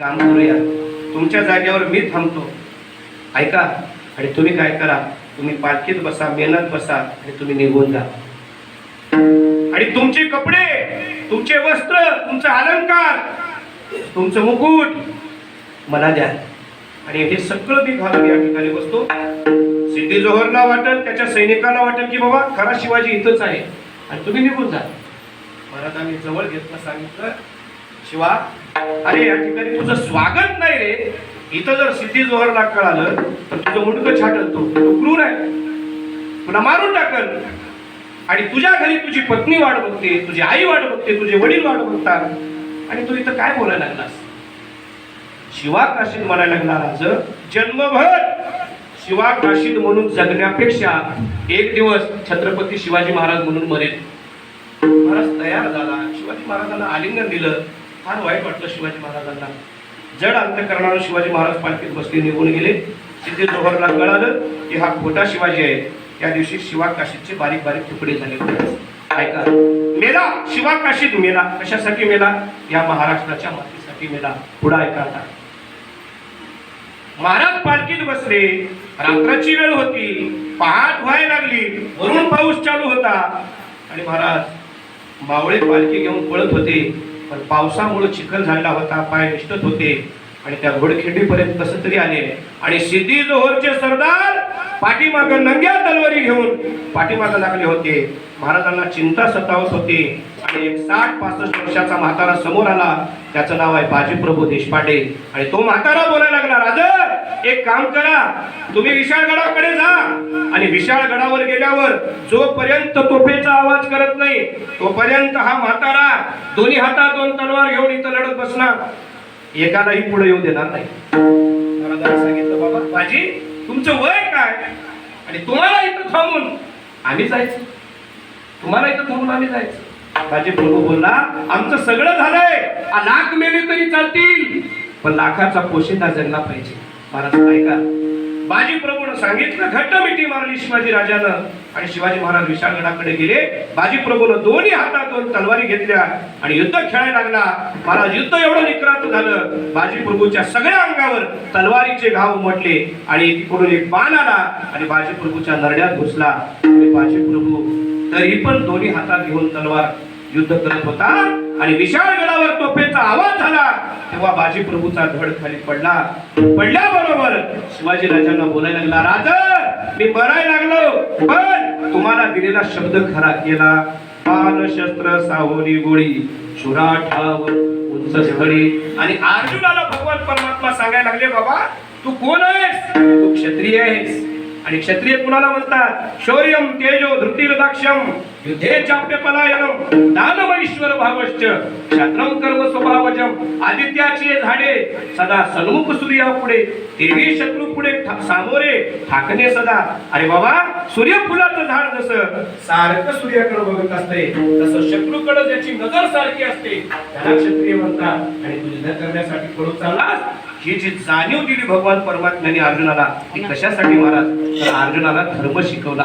काम करूया. तुमच्या जागेवर मी थांबतो. ऐका आणि तुम्ही काय करा? तुम्ही पालखीत बसा मेहनत बसा आणि तुम्ही निघून जा. आणि तुमचे कपडे तुमचे वस्त्र तुमचे अलंकार तुमचं मुकुट मला द्या. आणि हे सगळं मी घालून या ठिकाणी बसतो. सिद्धी जोहरला वाटेल त्याच्या सैनिकाला वाटेल की बाबा खरा शिवाजी इथंच आहे. आणि तुम्ही निघून जा. महाराजांनी जवळ घेतलं सांगितलं. शिवा अरे या ठिकाणी तुझं स्वागत नाही रे. इथं जर सिद्धी जोहरला कळालं तर तुझं मुंडकं छाटल तो. तो क्रूर आहे. तुला मारून टाकल. आणि तुझ्या घरी तुझी पत्नी वाट बघते तुझी आई वाट बघते तुझे वडील वाट बघतात. आणि तू इथं काय बोलायला लागलास? शिवा काशीद म्हणायला लागला राज जन्मभर शिवा काशीद म्हणून जगण्यापेक्षा एक दिवस छत्रपती शिवाजी महाराज म्हणून मरेल. महाराज तयार झाला. शिवाजी महाराजांना आलिंगन दिलं. फार वाईट वाटलं शिवाजी महाराजांना. जड अंत करणारा शिवाजी महाराज पालखीत बसले निघून गेले. तिथे जोहरला कळालं की हा खोटा शिवाजी आहे. त्या दिवशी शिवा काशीदचे बारीक बारीक तुकडे झाले. होते ऐका मेला शिवा काशीद मेला. कशासाठी मेला? या महाराष्ट्राच्या मातीसाठी मेला. पुढे ऐका आता. महाराज पालखीत बसले. रात्राची वेळ होती. पहाट व्हायला लागली. वरून पाऊस चालू होता. आणि महाराज मावळे पालखी घेऊन पळत होते. पण पावसामुळं चिखल झालेला होता पाय निष्ठत होते आणि त्या घोडखिंडीपर्यंत कसं तरी आले. आणि सिद्धी जोहरचे सरदार पाठीमाग नंग्या तलवारी घेऊन पाठीमाग लागले होते. महाराजांना चिंता सतावत होती आणि एक साठ पासष्ट वर्षाचा म्हातारा समोर आला. त्याचं नाव आहे बाजीप्रभू देशपांडे. आणि तो म्हातारा बोलायला लागला राजा एक काम करा. तुम्ही विशाळगडाकडे जा. आणि विशाळगडावर गेल्यावर जोपर्यंत तोफेचा आवाज करत नाही तोपर्यंत हा म्हातारा दोन्ही हातात दोन तलवार घेऊन इथं लढत बसणार. एकालाही पुढे येऊ देणार नाही. सांगितलं बाबा बाजी तुमचं वय काय? आणि तुम्हाला इथं थांबून आम्ही जायचं. तुम्हाला इथं थांबून आम्ही जायचं. बाजी प्रभू बोलला आमचं सगळं झालंय. लाख मेले तरी चालतील पण लाखाचा पोशिंदा जगला पाहिजे. महाराज ऐका बाजी प्रभून सांगितलं घट्ट मिठी मारली शिवाजी राजानं. आणि शिवाजी महाराज विशाळगडाकडे गेले. बाजी प्रभून दोन्ही हातात तलवारी घेतल्या आणि युद्ध खेळायला लागला. महाराज युद्ध एवढं निक्रांत झालं. बाजी प्रभूच्या सगळ्या अंगावर तलवारीचे घाव उमटले आणि तिकडून एक बाण आला आणि बाजी प्रभूच्या नरड्यात घुसला. आणि बाजी प्रभू तरी पण दोन्ही हातात घेऊन तलवार युद्ध करत होता. आणि विशाळ गडावर तोफेचा आवाज झाला तेव्हा बाजी प्रभूचा धड खाली पडला. पडल्याबरोबर शिवाजी राजांना बोलायला लागला राजा मी मरायला लागलो पण तुम्हाला दिलेला शब्द खरा केला. बाण शस्त्र सावली गोळी शुरा ठाव उंच स्थळी. आणि अर्जुनाला भगवान परमात्मा सांगायला लागले बाबा तू कोण आहेस? तू क्षत्रिय आहेस. आणि क्षत्रिय कुणाला म्हणतात? शौर्यम तेजो धृतिरदाक्षम युद्धे चाप्य पलायनम दानवैश्वर भावश्च क्षत्रम कर्म स्वभावजम आदित्याची झाडे सदा सन्मुख सूर्या पुढे तेवी शत्रू पुढे सामोरे ठाकणे सदा. अरे बाबा सूर्यफुलाचं झाड जसं सारखं सूर्याकडे बघत असते तसं शत्रूकडे ज्याची नजर सारखी असते त्याला क्षत्रिय म्हणतात. आणि तू युद्ध करण्यासाठी पळून चाललास ही जी जाणीव दिली भगवान परमात्म्याने अर्जुनाला ती कशासाठी महाराज? तर अर्जुनाला धर्म शिकवला.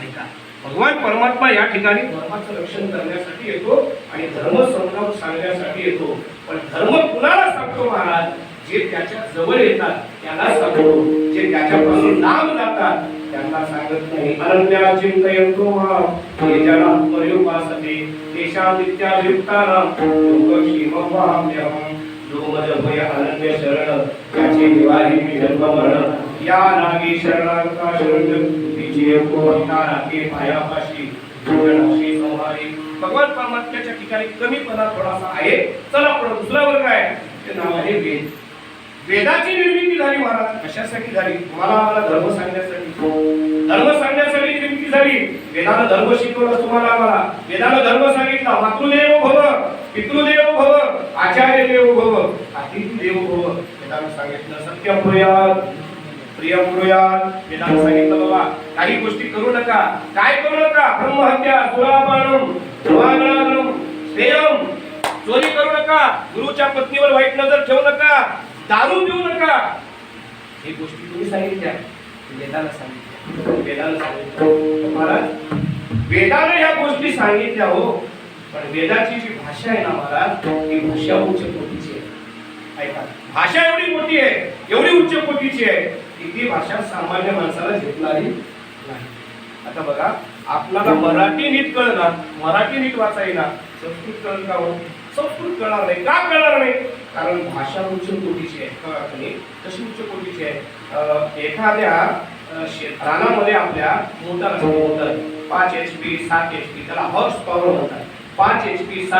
ऐका भगवान परमात्मा या ठिकाणी धर्माचं रक्षण करण्यासाठी येतो आणि धर्म समजावून सांगण्यासाठी येतो. पण धर्म कुणाला सांगतो महाराज? जे त्याच्याजवळ येतात त्याला सांगतो. जे त्याच्यापासून लांब जातात त्यांना सांगत नाही. अनन्या चिंतयंतो मां ये तेषां नित्याभियुक्तानां योगक्षेमं मज भय अनन्य शरण त्याचे निवारी मी जन्म मरण. या नागी शरणागता शरण तिचे कोणता राखे पायापाशी. जीवनाशी संहारी. भगवान परमात्म्याच्या ठिकाणी कमीपणा थोडासा आहे. चला पुढे दुसरा वर्ग आहे. ते नाव आहे वेद. वेदाची निर्मिती झाली महाराज. कशासाठी झाली? तुम्हाला आम्हाला धर्म सांगण्यासाठी. धर्म सांगण्यासाठी निर्मिती झाली. वेदानं धर्म शिकवलं तुम्हाला आम्हाला. वेदानं धर्म सांगितला. मातृदेव भव पितृदेव भव आचार्य देव भव. हो, हो. देव भव सांगितलं सत्य प्रियात. प्रिय प्रियात वेदानं सांगितलं बाबा काही गोष्टी करू नका. काय करू नका? ब्रह्महत्या सुरापानम स्नेहम चोरी करू नका. गुरुच्या पत्नीवर वाईट नजर ठेवू नका. दारू देऊ नका. हे गोष्टी तुम्ही सांगितल्या. वेदाला सांगितल्या. वेदाला सांगितलं महाराज वेदाने ह्या गोष्टी सांगितल्या हो. पण वेदाची जी भाषा आहे ना महाराज ती भाषा उच्च कोटीची ऐका. भाषा एवढी मोठी आहे एवढी उच्च कोटीची आहे की ती भाषा सामान्य माणसाला झेपणारी नाही. आता बघा आपल्याला मराठी नीट कळणार मराठी नीट वाचायला संस्कृत कळण का हो? संस्कृत कळणार नाही. का कळणार नाही? कारण भाषा उच्च कोटीची आहे. का कशी उच्च कोटीची आहे? एखाद्या रानामध्ये आपल्या मोटर मोटर पाच एच पी सात एच पी त्याला हॉर्स पॉवर म्हणतात. पाच एच पी सात